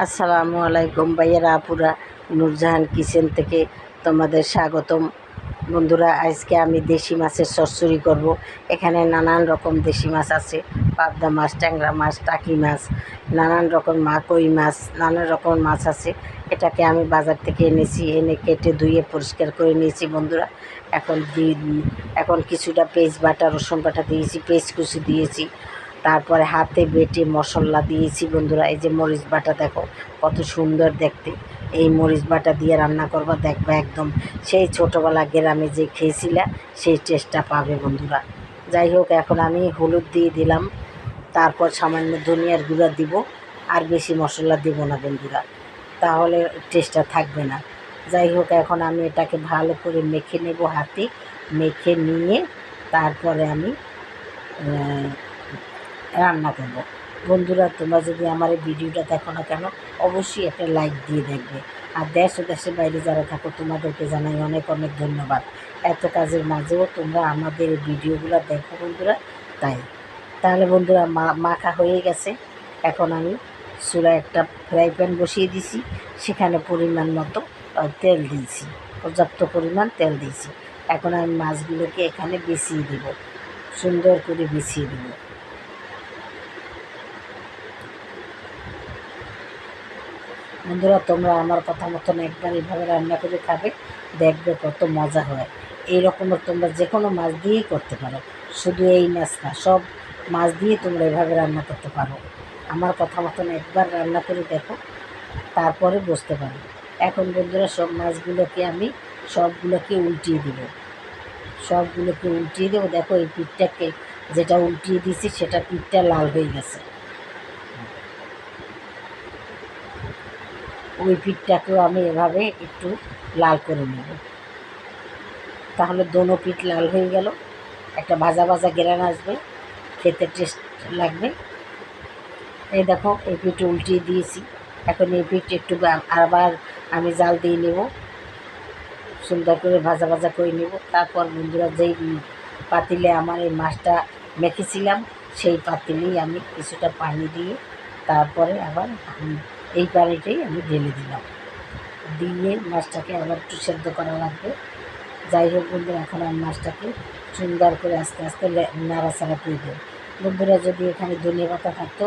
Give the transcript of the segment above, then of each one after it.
আসসালামু আলাইকুম ভাইয়েরা, আপুরা, নূরজাহান কিচেন থেকে তোমাদের স্বাগতম। বন্ধুরা, আজকে আমি দেশি মাছের চচ্চড়ি করব। এখানে নানান রকম দেশি মাছ আছে। পাবদা মাছ, ট্যাংরা মাছ, টাকি মাছ, নানান রকম মা কই মাছ, নানান রকম মাছ আছে। এটাকে আমি বাজার থেকে এনেছি, এনে কেটে ধুয়ে পরিষ্কার করে নিয়েছি বন্ধুরা। এখন এখন কিছুটা পেস্ট বাটা, রসুন বাটা দিয়েছি পেস্ট কুচি দিয়েছি। তারপরে হাতে বেটে মশলা দিয়েছি বন্ধুরা, এই যে মরিচ বাটা দেখো, কত সুন্দর দেখতে। এই মরিচ বাটা দিয়ে রান্না করবা, দেখবা একদম সেই ছোটোবেলা গ্রামে যে খেয়েছিলা, সেই টেস্টটা পাবে বন্ধুরা। যাই হোক, এখন আমি হলুদ দিয়ে দিলাম, তারপর সামান্য ধনিয়ার গুঁড়া দিব, আর বেশি মশলা দিব না বন্ধুরা, তাহলে টেস্টটা থাকবে না। যাই হোক, এখন আমি এটাকে ভালো করে মেখে নেব হাতে, মেখে নিয়ে তারপরে আমি রান্না করব। বন্ধুরা, তোমরা যদি আমার এই ভিডিওটা দেখো না কেন, অবশ্যই একটা লাইক দিয়ে দেখবে। আর দেশ ও দেশের বাইরে যারা থাকো, তোমাদেরকে জানাই অনেক অনেক ধন্যবাদ। এত কাজের মাঝেও তোমরা আমাদের এই ভিডিওগুলো দেখো বন্ধুরা, তাই। তাহলে বন্ধুরা, মা, মাখা হয়ে গেছে। এখন আমি চুলা একটা ফ্রাই প্যান বসিয়ে দিছি। সেখানে পরিমাণ মতো তেল দিয়েছি। পর্যাপ্ত পরিমাণ তেল দিয়েছি। এখন আমি মাছগুলোকে এখানে বেছিয়ে দেব। সুন্দর করে বেছিয়ে দেবো। বন্ধুরা, তোমরা আমার কথা মতন একবার এইভাবে রান্না করে খাবে, দেখবে কত মজা হয়। এই রকমের তোমরা যে কোনো মাছ দিয়েই করতে পারো। শুধু এই মাছ না, সব মাছ দিয়ে তোমরা এভাবে রান্না করতে পারো। আমার কথা মতন একবার রান্না করে দেখো, তারপরে বুঝতে পারো। এখন বন্ধুরা, সব মাছগুলোকে আমি সবগুলোকে উল্টিয়ে দেব। সবগুলোকে উল্টিয়ে দেবো। দেখো এই পিঠটাকে যেটা উল্টিয়ে দিয়েছি, সেটা পিঠটা লাল হয়ে গেছে। ওই পিঠটাকেও আমি এভাবে একটু লাল করে নেব। তাহলে দোনো পিঠ লাল হয়ে গেল। একটা ভাজা ভাজা গেরান আসবে। খেতে টেস্ট লাগবে। এই দেখো, এই পিঠ উল্টিয়ে দিয়েছি। এখন এই পিঠ একটু আবার আমি জাল দিয়ে নেব। সুন্দর করে ভাজা ভাজা করে নেব। তারপর বন্ধুরা, যেই পাতিলে আমার এই মাছটা মেখেছিলাম, সেই পাতিলেই আমি কিছুটা পানি দিয়ে তারপরে আবার এই পানিটাই আমি ঢেলে দিলাম। দিয়ে মাছটাকে আবার একটু সেদ্ধ করা লাগবে। যাই হোক বন্ধুরা, এখন আমি মাছটাকে সুন্দর করে আস্তে আস্তে নাড়াচাড়া করে দেব। বন্ধুরা, যদি এখানে ধনিয়া পাতা থাকতো,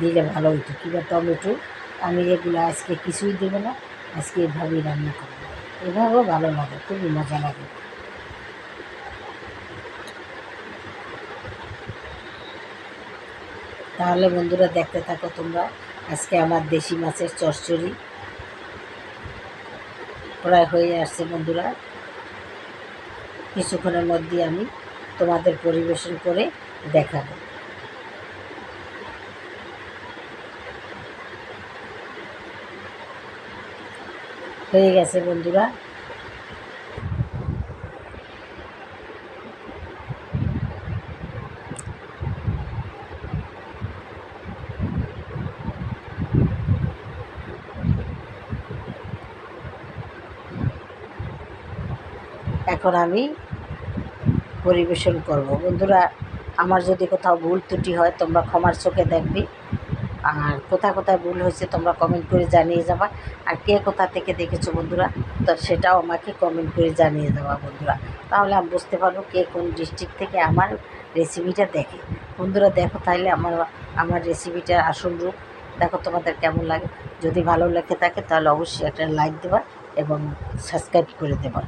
দিলে ভালো হতো কিংবা টমেটো, আমি এগুলো আজকে কিছুই দেবো না। আজকে এভাবেই রান্না করব। এভাবেও ভালো লাগে, খুবই মজা লাগে। তাহলে বন্ধুরা, দেখতে থাকো তোমরা। আজকে আমার দেশি মাছের চচ্চড়ি। প্রায় হয়ে আসছে বন্ধুরা। কিছুক্ষণের মধ্যে আমি তোমাদের পরিবেশন করে দেখাব। হয়ে গেছে বন্ধুরা। এখন আমি পরিবেশন করব। বন্ধুরা, আমার যদি কোথাও ভুল ত্রুটি হয়, তোমরা ক্ষমার চোখে দেখবে। আর কোথায় কোথায় ভুল হয়েছে, তোমরা কমেন্ট করে জানিয়ে যাবা। আর কে কোথা থেকে দেখেছ বন্ধুরা, তো সেটাও আমাকে কমেন্ট করে জানিয়ে দেওয়া বন্ধুরা। তাহলে আমি বুঝতে পারব কে কোন ডিস্ট্রিক্ট থেকে আমার রেসিপিটা দেখে। বন্ধুরা, দেখো তাহলে আমার আমার রেসিপিটার আসল রূপ। দেখো তোমাদের কেমন লাগে। যদি ভালো লেগে থাকে, তাহলে অবশ্যই একটা লাইক দেবা এবং সাবস্ক্রাইব করে দেবা।